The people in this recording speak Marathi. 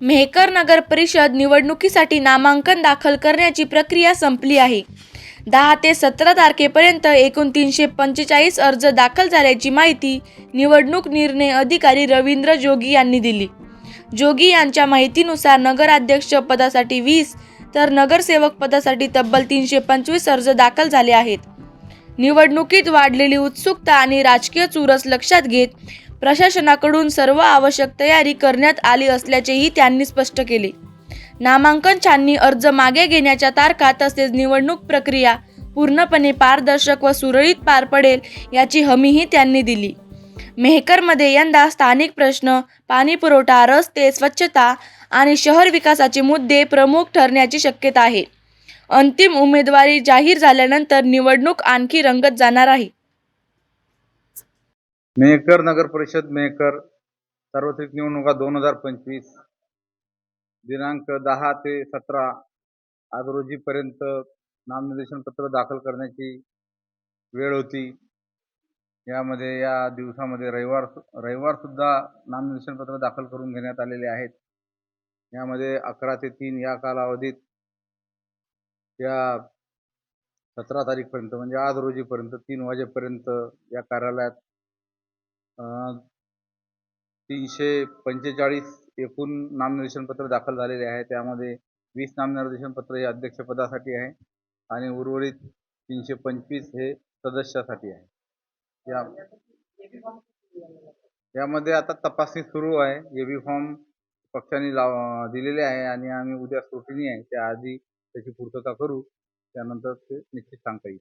मेहकर नगर परिषद निवडणुकीसाठी नामांकन दाखल करण्याची प्रक्रिया संपली आहे. दहा ते सतरा तारखेपर्यंत एकूण तीनशे पंचेचाळीस अर्ज दाखल झाल्याची माहिती निवडणूक निर्णय अधिकारी रवींद्र जोगी यांनी दिली. जोगी यांच्या माहितीनुसार नगराध्यक्ष पदासाठी वीस तर नगरसेवक पदासाठी तब्बल तीनशे पंचवीस अर्ज दाखल झाले आहेत. निवडणुकीत वाढलेली उत्सुकता आणि राजकीय चुरस लक्षात घेत प्रशासनाकडून सर्व आवश्यक तयारी करण्यात आली असल्याचेही त्यांनी स्पष्ट केले. नामांकन छाननी अर्ज मागे घेण्याच्या तारखा तसेच निवडणूक प्रक्रिया पूर्णपणे पारदर्शक व सुरळीत पार पडेल याची हमीही त्यांनी दिली. मेहकरमध्ये यंदा स्थानिक प्रश्न पाणीपुरवठा रस्ते स्वच्छता आणि शहर विकासाचे मुद्दे प्रमुख ठरण्याची शक्यता आहे. अंतिम उमेदवारी जाहीर झाल्यानंतर निवडणूक आणखी रंगत जाणार आहे. मेहकर नगर परिषद मेहकर सार्वत्रिक निवडणुका दोन हजार पंचवीस दिनांक दहा ते सतरा आज रोजीपर्यंत नामनिर्देशन पत्र दाखल करण्याची वेळ होती. यामध्ये या दिवसामध्ये रविवार रविवारसुद्धा नामनिर्देशन पत्र दाखल करून घेण्यात आलेले आहेत. यामध्ये अकरा ते तीन या कालावधीत या सतरा तारीखपर्यंत म्हणजे आज रोजीपर्यंत तीन वाजेपर्यंत या कार्यालयात तीनशे पंचेचाळीस एकूण नामनिर्देशन पत्र दाखल झालेले आहे. त्यामध्ये वीस नामनिर्देशन पत्र हे अध्यक्षपदासाठी आहे आणि उर्वरित तीनशे पंचवीस हे सदस्यासाठी आहे. या यामध्ये आता तपासणी सुरू आहे. ए बी फॉर्म पक्षाने लाव दिलेले आहे आणि आम्ही उद्या सुटणी आहे. त्याआधी त्याची पूर्तता करू त्यानंतर ते निश्चित सांगता येईल.